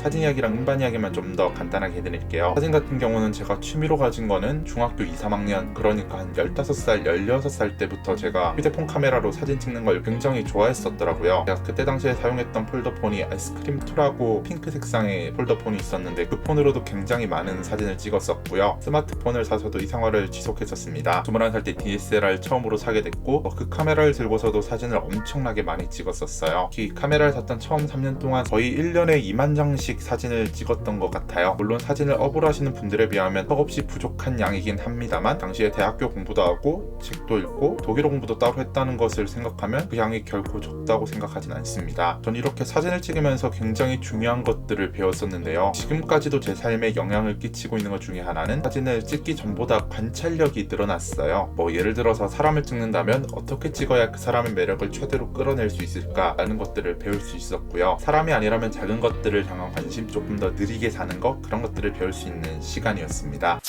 사진 이야기랑 음반 이야기만 좀 더 간단하게 해드릴게요. 사진 같은 경우는 제가 취미로 가진 거는 중학교 2, 3학년 그러니까 한 15살, 16살 때부터 제가 휴대폰 카메라로 사진 찍는 걸 굉장히 좋아했었더라고요. 제가 그때 당시에 사용했던 폴더폰이 아이스크림 2라고 핑크 색상의 폴더폰이 있었는데 그 폰으로도 굉장히 많은 사진을 찍었었고요. 스마트폰을 사서도 이 생활을 지속했었습니다. 21살 때 DSLR 처음으로 사게 됐고 어, 그 카메라를 들고서도 사진을 엄청나게 많이 찍었었어요. 특히 카메라를 샀던 처음 3년 동안 거의 1년에 2만 장씩 사진을 찍었던 것 같아요. 물론 사진을 업을 하시는 분들에 비하면 턱없이 부족한 양이긴 합니다만 당시에 대학교 공부도 하고 책도 읽고 독일어 공부도 따로 했다는 것을 생각하면 그 양이 결코 적다고 생각하진 않습니다. 전 이렇게 사진을 찍으면서 굉장히 중요한 것들을 배웠었는데요. 지금까지도 제 삶에 영향을 끼치고 있는 것 중에 하나는 사진을 찍기 전보다 관찰력이 늘어났어요. 뭐 예를 들어서 사람을 찍는다면 어떻게 찍어야 그 사람의 매력을 최대로 끌어낼 수 있을까라는 것들을 배울 수 있었고요. 사람이 아니라면 작은 것들을 향한 관심 조금 더 느리게 사는 것 그런 것들을 배울 수 있는 시간이었습니다.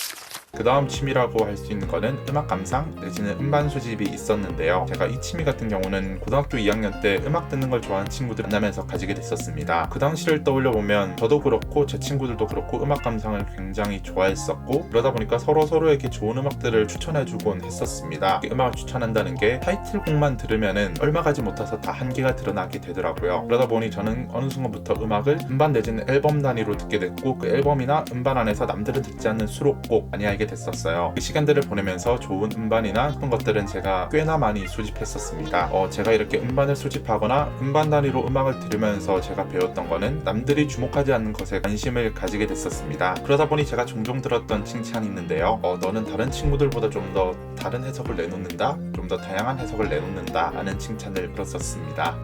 그 다음 취미라고 할 수 있는 거는 음악 감상 내지는 음반 수집이 있었는데요. 제가 이 취미 같은 경우는 고등학교 2학년 때 음악 듣는 걸 좋아하는 친구들 만나면서 가지게 됐었습니다. 그 당시를 떠올려 보면 저도 그렇고 제 친구들도 그렇고 음악 감상을 굉장히 좋아했었고 그러다 보니까 서로 서로에게 좋은 음악들을 추천해주곤 했었습니다. 음악을 추천한다는 게 타이틀곡만 들으면은 얼마 가지 못해서 다 한계가 드러나게 되더라고요. 그러다 보니 저는 어느 순간부터 음악을 음반 내지는 앨범 단위로 듣게 됐고 그 앨범이나 음반 안에서 남들은 듣지 않는 수록곡 많이 알게 됐었어요. 그 시간들을 보내면서 좋은 음반이나 그런 것들은 제가 꽤나 많이 수집했었습니다. 어, 제가 이렇게 음반을 수집하거나 음반 단위로 음악을 들으면서 제가 배웠던 거는 남들이 주목하지 않는 것에 관심을 가지게 됐었습니다. 그러다 보니 제가 종종 들었던 칭찬이 있는데요. 어, 너는 다른 친구들보다 좀 더 다른 해석을 내놓는다, 좀 더 다양한 해석을 내놓는다 라는 칭찬을 들었었습니다.